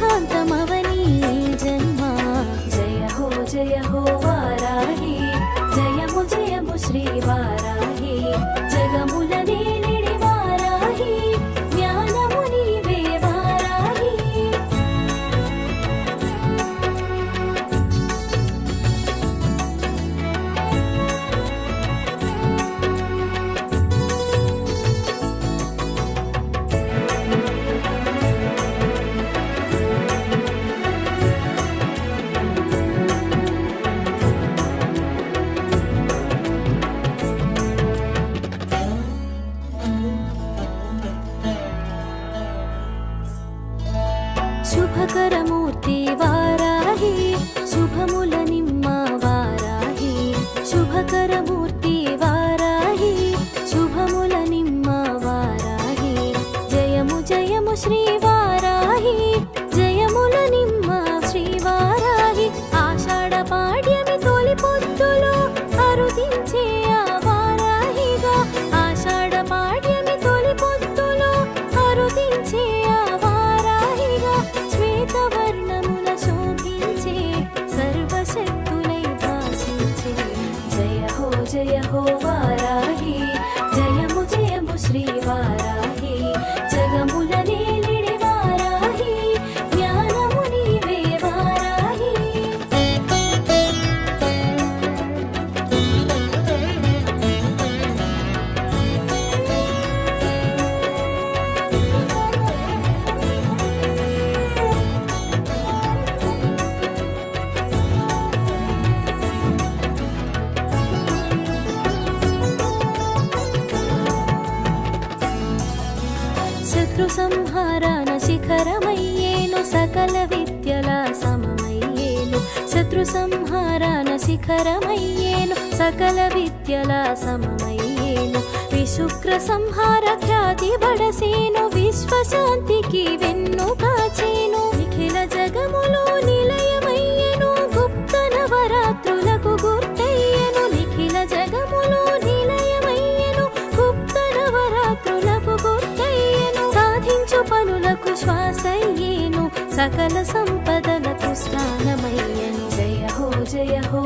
సిద్ధాంతమా శుభకరమూర్తి వారాహి శుభముల నిమ్మ వారాహి శుభకరమూర్తి వారాహి శుభముల నిమ్మ వారాహి. జయము జయము శ్రీ आराधे సంహారాన శిఖరమయ్యేను సకల విద్యల సమమయ్యేను. శత్రు సంహారాన శిఖరమయ్యేను సకల విద్యల సమమయ్యేను. విశుక్ర సంహార ఖ్యాతి బడసేను విశ్వశాంతికి సకల సంపదలకు స్నానమయ్యను జయ హో జయ హో